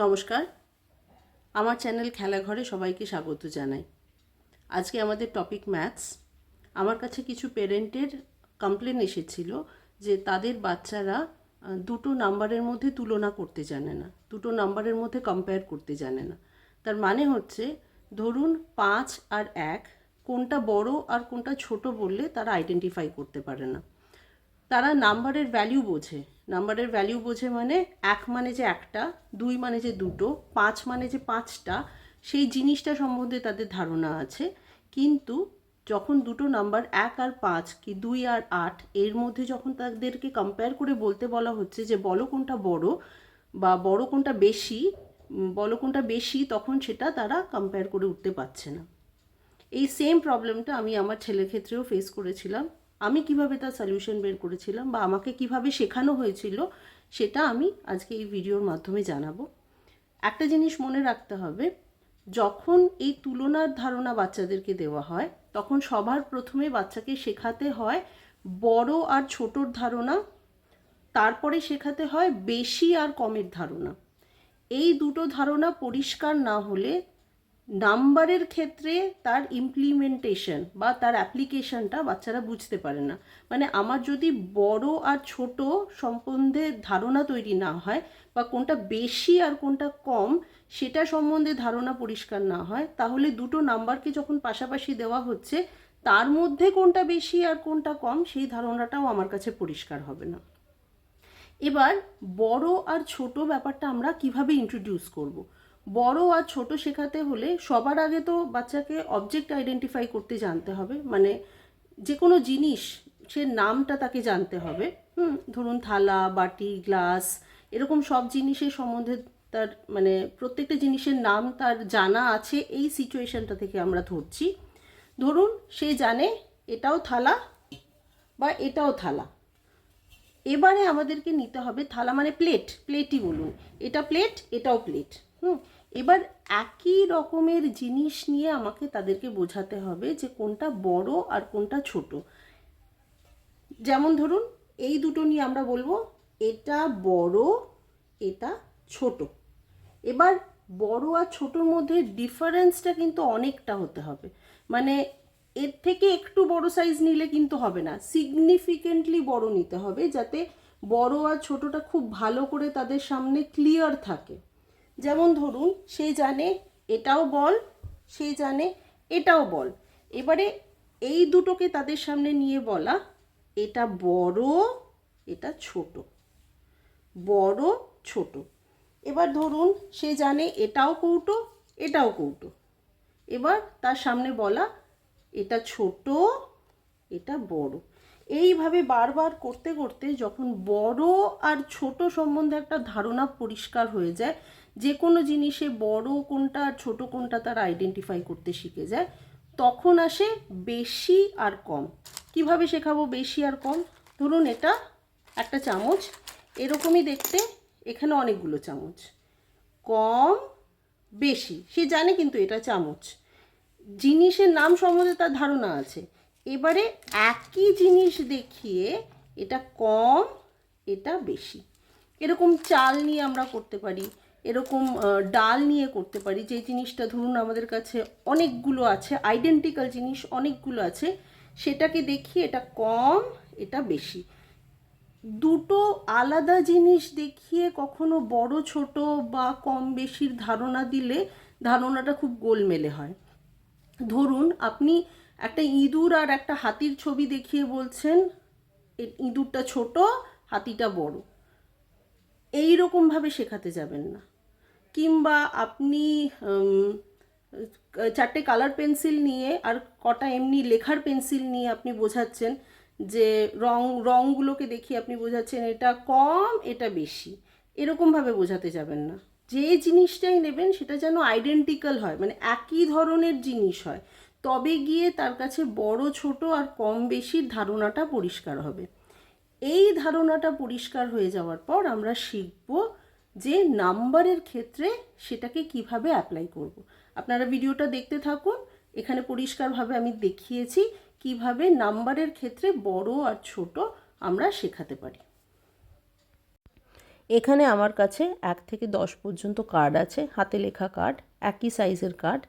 নমস্কার। আমার চ্যানেল খেলাঘরে সবাইকে স্বাগত জানাই। আজকে আমাদের টপিক ম্যাথস আমার কাছে কিছু পেরেন্টের কমপ্লেন এসেছিল যে তাদের বাচ্চারা দুটো নাম্বারের মধ্যে তুলনা করতে জানে না, দুটো নাম্বারের মধ্যে কম্পেয়ার করতে জানে না। তার মানে হচ্ছে, ধরুন পাঁচ আর এক, কোনটা বড় আর কোনটা ছোট বললে তারা আইডেন্টিফাই করতে পারে না। তারা নাম্বারের ভ্যালিউ বোঝে। নাম্বারের ভ্যালিউ বোঝে মানে এক মানে যে একটা, দুই মানে যে দুটো, পাঁচ মানে যে পাঁচটা, সেই জিনিসটা সম্বন্ধে তাদের ধারণা আছে। কিন্তু যখন দুটো নাম্বার এক আর পাঁচ কি দুই আর আট, এর মধ্যে যখন তাদেরকে কম্পেয়ার করে বলতে বলা হচ্ছে যে বলো কোনটা বড় বা বড় কোনটা বেশি বলো কোনটা বেশি, তখন সেটা তারা কম্পেয়ার করে উঠতে পারছে না। এই সেম প্রবলেমটা আমি আমার ছেলের ক্ষেত্রেও ফেস করেছিলাম। আমি কীভাবে তার সলিউশন বের করেছিলাম বা আমাকে কীভাবে শেখানো হয়েছিল, সেটা আমি আজকে এই ভিডিওর মাধ্যমে জানাব। একটা জিনিস মনে রাখতে হবে, যখন এই তুলনার ধারণা বাচ্চাদেরকে দেওয়া হয়, তখন সবার প্রথমে বাচ্চাকে শেখাতে হয় বড় আর ছোটর ধারণা, তারপরে শেখাতে হয় বেশি আর কমের ধারণা। এই দুটো ধারণা পরিষ্কার না হলে নাম্বারের ক্ষেত্রে তার ইমপ্লিমেন্টেশন বা তার অ্যাপ্লিকেশনটা বাচ্চারা বুঝতে পারে না মানে আমার যদি বড় আর ছোট সম্বন্ধে ধারণা তৈরি না হয় বা কোনটা বেশি আর কোনটা কম সেটা সম্বন্ধে ধারণা পরিষ্কার না হয়, তাহলে দুটো নাম্বারকে যখন পাশাপাশি দেওয়া হচ্ছে, তার মধ্যে কোনটা বেশি আর কোনটা কম সেই ধারণাটাও আমার কাছে পরিষ্কার হবে না এবার বড় আর ছোট ব্যাপারটা আমরা কীভাবে ইন্ট্রোডিউস করব। বড় আর ছোট শেখাতে হলে সবার আগে তো বাচ্চাকে অবজেক্ট আইডেন্টিফাই করতে জানতে হবে। মানে যে কোনো জিনিস, সে নামটা তাকে জানতে হবে। হুম, ধরুন থালা, বাটি, গ্লাস, এরকম সব জিনিসের সম্বন্ধে তার মানে প্রত্যেকটা জিনিসের নাম তার জানা আছে এই সিচুয়েশনটা থেকে আমরা ধরছি। ধরুন সে জানে এটাও থালা বা এটাও থালা। এবারে আমাদেরকে নিতে হবে থালা মানে প্লেট প্লেটই বলুন। এটা প্লেট এটাও প্লেট হুম এবার একই রকমের জিনিস নিয়ে আমাকে তাদেরকে বোঝাতে হবে যে কোনটা বড় আর কোনটা ছোট। যেমন ধরুন, এই দুটো নিয়ে আমরা বলব, এটা বড়, এটা ছোট। এবার বড় আর ছোটোর মধ্যে ডিফারেন্সটা কিন্তু অনেকটা হতে হবে। মানে এর থেকে একটু বড় সাইজ নিলে কিন্তু হবে না। সিগনিফিকেন্টলি বড় নিতে হবে যাতে বড় আর ছোটটা খুব ভালো করে তাদের সামনে ক্লিয়ার থাকে। যেমন ধরুন, সে জানে এটাও বল, সে জানে এটাও বল। এবারে এই দুটোকে তাদের সামনে নিয়ে বলা, এটা বড়, এটা ছোট। বড়, ছোট। এবার ধরুন, সে জানে এটাও কৌটো এটাও কৌটো। এবার তার সামনে বলা, এটা ছোট, এটা বড়। এইভাবে বারবার করতে করতে যখন বড় আর ছোট সম্বন্ধে একটা ধারণা পরিষ্কার হয়ে যায়, যে কোনো জিনিসে বড় কোনটা আর ছোট কোনটা তারা আইডেন্টিফাই করতে শিখে যায়, তখন আসে বেশি আর কম। কীভাবে শেখাবো বেশি আর কম? ধরুন এটা একটা চামচ, এরকমই দেখতে এখানে অনেকগুলো চামচ। কম, বেশি, সে জানে কিন্তু এটা চামচ। জিনিসের নাম সম্বন্ধে তার ধারণা আছে। এবারে একই জিনিস দেখিয়ে এটা কম, এটা বেশি। এরকম চাল নিয়ে আমরা করতে পারি, এরকম ডাল নিয়ে করতে পারি। যে জিনিসটা ধরুন আমাদের কাছে অনেকগুলো আছে আইডেন্টিক্যাল জিনিস অনেকগুলো আছে, সেটাকে দেখিয়ে এটা কম, এটা বেশি। দুটো আলাদা জিনিস দেখিয়ে কখনো বড়, ছোট বা কম বেশির ধারণা দিলে ধারণাটা খুব গোলমেলে হয়। ধরুন আপনি একটা ইঁদুর আর একটা হাতির ছবি দেখিয়ে বলছেন ইঁদুরটা ছোট, হাতিটা বড়। এই রকমভাবে শেখাতে যাবেন না। কিংবা আপনি চারটে কালার পেন্সিল নিয়ে আর কটা এমনি লেখার পেন্সিল নিয়ে আপনি বোঝাচ্ছেন যে রং রঙগুলোকে দেখিয়ে আপনি বোঝাচ্ছেন, এটা কম, এটা বেশি। এরকমভাবে বোঝাতে যাবেন না। যে জিনিসটাই নেবেন সেটা যেন আইডেন্টিক্যাল হয় মানে একই ধরনের জিনিস হয়। তবে গিয়ে তার কাছে বড়, ছোট আর কম বেশির ধারণাটা পরিষ্কার হবে এই ধারণাটা পরিষ্কার হয়ে যাওয়ার পর আমরা শিখব যে নাম্বারের ক্ষেত্রে সেটাকে কীভাবে অ্যাপ্লাই করব। আপনারা ভিডিওটা দেখতে থাকুন, এখানে পরিষ্কারভাবে আমি দেখিয়েছি কীভাবে নাম্বারের ক্ষেত্রে বড় আর ছোট আমরা শেখাতে পারি এখানে আমার কাছে এক থেকে দশ পর্যন্ত কার্ড আছে, হাতে লেখা কার্ড একই সাইজের কার্ড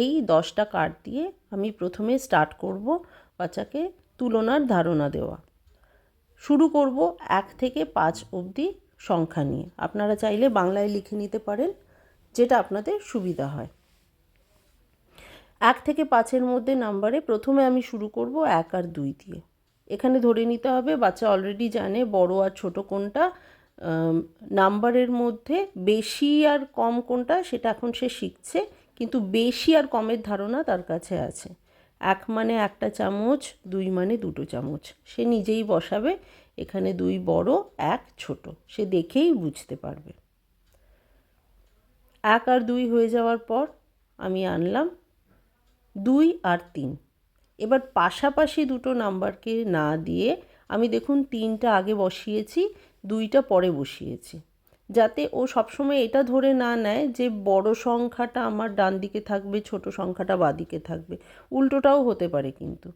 এই দশটা কার্ড দিয়ে আমি প্রথমে স্টার্ট করব বাচ্চাকে তুলনার ধারণা দেওয়া। শুরু করব এক থেকে পাঁচ অবধি সংখ্যা নিয়ে। আপনারা চাইলে বাংলায় লিখে নিতে পারেন, যেটা আপনাদের সুবিধা হয়। এক থেকে পাঁচের মধ্যে নাম্বারে প্রথমে আমি শুরু করব এক আর দুই দিয়ে। এখানে ধরে নিতে হবে বাচ্চা অলরেডি জানে বড় আর ছোট কোনটা নাম্বারের মধ্যে বেশি আর কম কোনটা, সেটা এখন সে শিখছে। কিন্তু বেশি আর কমের ধারণা তার কাছে আছে। এক মানে একটা চামচ, দুই মানে দুটো চামচ। সে নিজেই বসাবে, এখানে দুই বড়, এক ছোট। সে দেখেই বুঝতে পারবে। এক আর দুই হয়ে যাওয়ার পর আমি আনলাম দুই আর তিন। এবার পাশাপাশি দুটো নাম্বারকে না দিয়ে আমি দেখুন তিনটা আগে বসিয়েছি, দুইটা পরে বসিয়েছি। যাতে ও সবসময় এটা ধরে না নেয় যে বড় সংখ্যাটা আমার ডান দিকে থাকবে, ছোট সংখ্যাটা বাদিকে থাকবে। উল্টোটাও হতে পারে কিন্তু।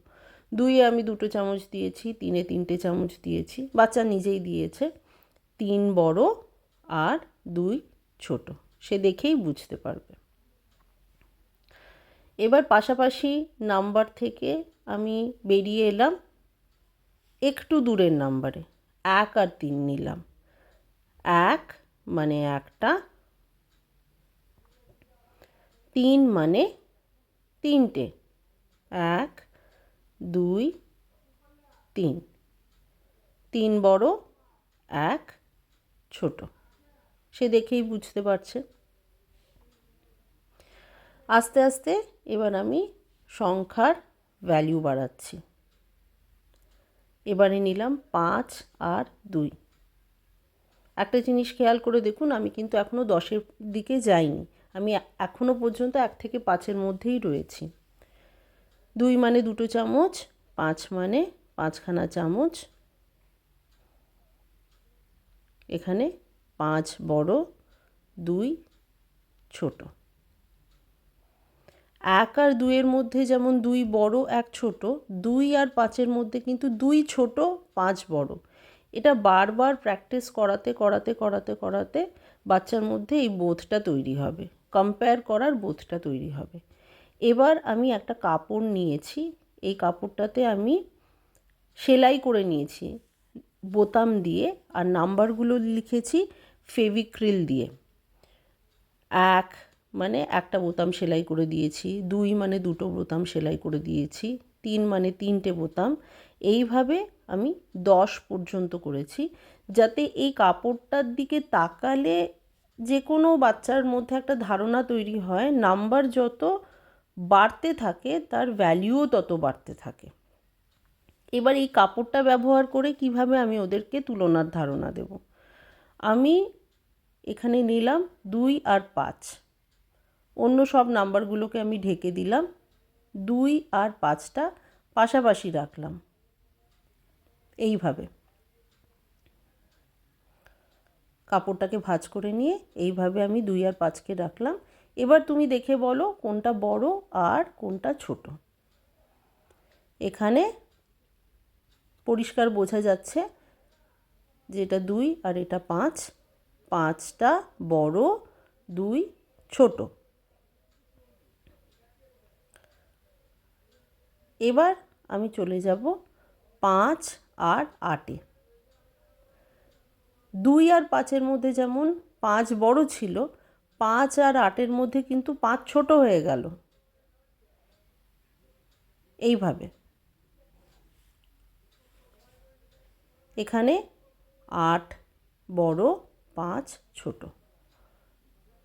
দুইয়ে আমি দুটো চামচ দিয়েছি, তিনে তিনটে চামচ দিয়েছি। বাচ্চা নিজেই দিয়েছে। তিন বড় আর দুই ছোট। সে দেখেই বুঝতে পারবে। এবার পাশাপাশি নাম্বার থেকে আমি বেরিয়ে এলাম। একটু দূরের নাম্বারে। এক আর তিন নিলাম। এক মানে একটা, তিন মানে তিনটে, এক, দুই, তিন। তিন বড়, এক ছোট। সে দেখেই বুঝতে পারছে। আস্তে আস্তে এবার আমি সংখ্যার ভ্যালু বাড়াচ্ছি। এবারে নিলাম পাঁচ আর দুই। একটা জিনিস খেয়াল করে দেখুন, আমি কিন্তু এখনও দশের দিকে যাইনি। আমি এখনও পর্যন্ত এক থেকে পাঁচের মধ্যেই রয়েছি। দুই মানে দুটো চামচ, পাঁচ মানে পাঁচখানা চামচ। এখানে পাঁচ বড়, দুই ছোট। এক আর দুইয়ের মধ্যে যেমন দুই বড়, এক ছোট, দুই আর পাঁচের মধ্যে কিন্তু দুই ছোট, পাঁচ বড়। এটা বারবার প্র্যাকটিস করাতে করাতে করাতে করাতে বাচ্চার মধ্যে এই বোধটা তৈরি হবে। কম্পেয়ার করার বোধটা তৈরি হবে। এবার আমি একটা কাপড় নিয়েছি। এই কাপড়টাতে আমি সেলাই করে নিয়েছি। বোতাম দিয়ে আর নাম্বারগুলো লিখেছি ফেভিক্রিল দিয়ে। এক মানে একটা বোতাম সেলাই করে দিয়েছি, দুই মানে দুটো বোতাম সেলাই করে দিয়েছি, তিন মানে তিনটে বোতাম। এইভাবে আমি দশ পর্যন্ত করেছি। যাতে এই কাপড়টার দিকে তাকালে যে কোনো বাচ্চার মধ্যে একটা ধারণা তৈরি হয়, নাম্বার যত বাড়তে থাকে, তার ভ্যালিউও তত বাড়তে থাকে। এবার এই কাপড়টা ব্যবহার করে কীভাবে আমি ওদেরকে তুলনার ধারণা দেব? আমি এখানে নিলাম দুই আর পাঁচ। অন্য সব নাম্বারগুলোকে আমি ঢেকে দিলাম। দুই আর পাঁচটা পাশাপাশি রাখলাম। এইভাবে। কাপড়টাকে ভাঁজ করে নিয়ে এইভাবে আমি দুই আর পাঁচকে রাখলাম। এবার তুমি দেখে বলো কোনটা বড় আর কোনটা ছোট। এখানে পরিষ্কার বোঝা যাচ্ছে যে এটা দুই আর এটা পাঁচ। পাঁচটা বড়, দুই ছোট। এবার আমি চলে যাব পাঁচ আর আটে। দুই আর পাঁচের মধ্যে যেমন পাঁচ বড় ছিল, পাঁচ আর আটের মধ্যে কিন্তু পাঁচ ছোট হয়ে গেল। এইভাবে। এখানে আট বড়, পাঁচ ছোট।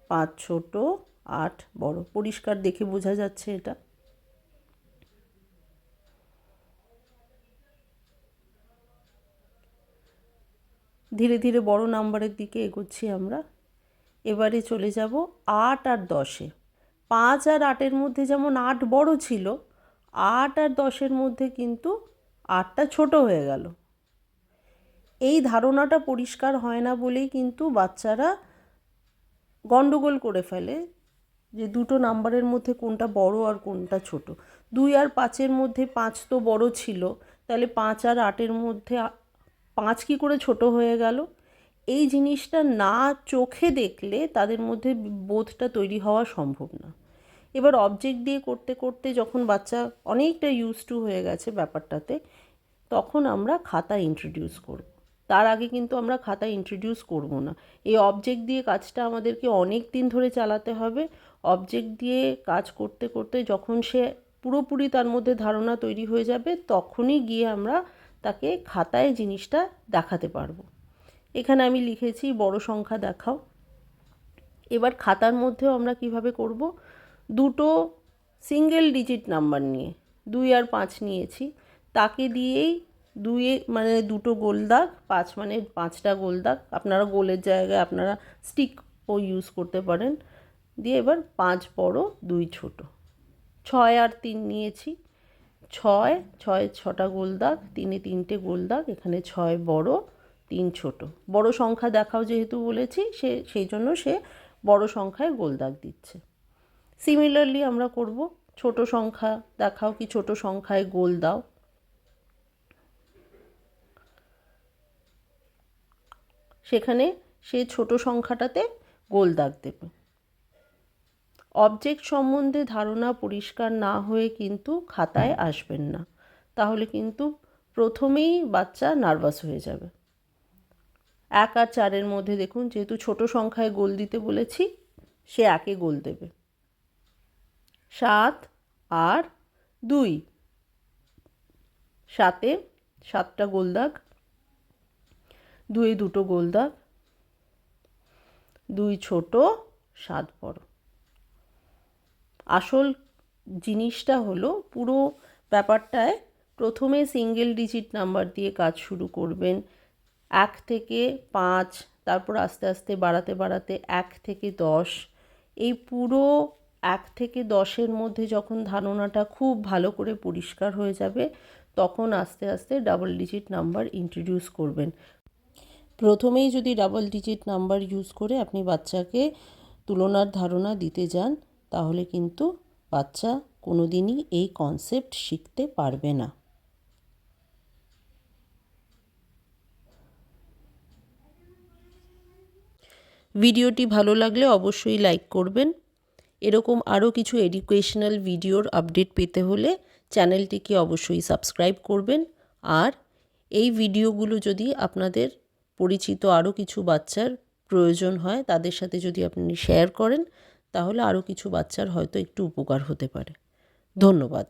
পাঁচ ছোট, আট বড়। পরিষ্কার দেখে বোঝা যাচ্ছে এটা। ধীরে ধীরে বড় নাম্বারের দিকে এগোচ্ছি আমরা। এবারে চলে যাব আট আর দশে। পাঁচ আর আটের মধ্যে যেমন আট বড় ছিল, আট আর দশের মধ্যে কিন্তু আটটা ছোট হয়ে গেল। এই ধারণাটা পরিষ্কার হয় না বলেই কিন্তু বাচ্চারা গণ্ডগোল করে ফেলে যে দুটো নাম্বারের মধ্যে কোনটা বড় আর কোনটা ছোট। দুই আর পাঁচের মধ্যে পাঁচ তো বড় ছিল, তাহলে পাঁচ আর আটের মধ্যে পাঁচ কী করে ছোট হয়ে গেল। এই জিনিসটা না চোখে দেখলে তাদের মধ্যে বোধটা তৈরি হওয়া সম্ভব না। এবার অবজেক্ট দিয়ে করতে করতে যখন বাচ্চা অনেকটা ইউজ টু হয়ে গেছে ব্যাপারটাতে, তখন আমরা খাতা ইন্ট্রোডিউস করব। তার আগে কিন্তু আমরা খাতা ইন্ট্রোডিউস করব না। এই অবজেক্ট দিয়ে কাজটা আমাদেরকে অনেক দিন ধরে চালাতে হবে। অবজেক্ট দিয়ে কাজ করতে করতে যখন সে পুরোপুরি তার মধ্যে ধারণা তৈরি হয়ে যাবে, তখনই গিয়ে আমরা তাকে খাতায় জিনিসটা দেখাতে পারব। এখানে আমি লিখেছি, বড় সংখ্যা দেখাও। এবার খাতার মধ্যেও আমরা কীভাবে করব? দুটো সিঙ্গেল ডিজিট নাম্বার নিয়ে, দুই আর পাঁচ নিয়েছি। তাকে দিয়েই দুয়ে মানে দুটো গোল দাগ, পাঁচ মানে পাঁচটা গোল দাগ। আপনারা গোলের জায়গায় আপনারা স্টিকও ইউজ করতে পারেন। দিয়ে এবার পাঁচ বড়, দুই ছোট। ছয় আর তিন নিয়েছি। ছয় ছয় ছটা গোল দাগ, তিনে তিনটে গোল দাগ, এখানে ছয় বড়, তিন ছোট। বড় সংখ্যা দেখাও যেহেতু বলেছি, সে, সেই জন্য সে বড় সংখ্যায় গোল দাগ দিচ্ছে। সিমিলারলি আমরা করব, ছোট সংখ্যা দেখাও কি ছোট সংখ্যায় গোল দাও। সেখানে সে ছোট সংখ্যাটাতে গোল দাগ দেবে। অবজেক্ট সম্বন্ধে ধারণা পরিষ্কার না হয়ে কিন্তু খাতায় আসবেন না। তাহলে কিন্তু প্রথমেই বাচ্চা নার্ভাস হয়ে যাবে। এক আর চারের মধ্যে দেখুন, যেহেতু ছোট সংখ্যায় গোল দিতে বলেছি, সে একে গোল দেবে। সাত আর দুই। সাতে সাতটা গোল দাগ। দুই দুটো গোল দাগ। দুই ছোট, সাত বড়। আসল জিনিসটা হলো পুরো ব্যাপারটায় প্রথমে সিঙ্গেল ডিজিট নাম্বার দিয়ে কাজ শুরু করবেন। এক থেকে পাঁচ, তারপর আস্তে আস্তে বাড়াতে বাড়াতে এক থেকে দশ। এই পুরো এক থেকে দশের মধ্যে যখন ধারণাটা খুব ভালো করে পরিষ্কার হয়ে যাবে, তখন আস্তে আস্তে ডাবল ডিজিট নাম্বার ইন্ট্রোডিউস করবেন। প্রথমেই যদি ডাবল ডিজিট নাম্বার ইউজ করে আপনি বাচ্চাকে তুলনার ধারণা দিতে যান তাহলে কিন্তু বাচ্চা কোনো দিনই এই কনসেপ্ট শিখতে পারবে না। ভিডিওটি ভালো লাগলে অবশ্যই লাইক করবেন। এরকম আরও কিছু এডুকেশনাল ভিডিওর আপডেট পেতে হলে চ্যানেলটিকে অবশ্যই সাবস্ক্রাইব করবেন। আর এই ভিডিওগুলো যদি আপনাদের পরিচিত আরও কিছু বাচ্চার প্রয়োজন হয়, তাদের সাথে যদি আপনি শেয়ার করেন তাহলে আরও কিছু বাচ্চার হয়তো একটু উপকার হতে পারে। ধন্যবাদ।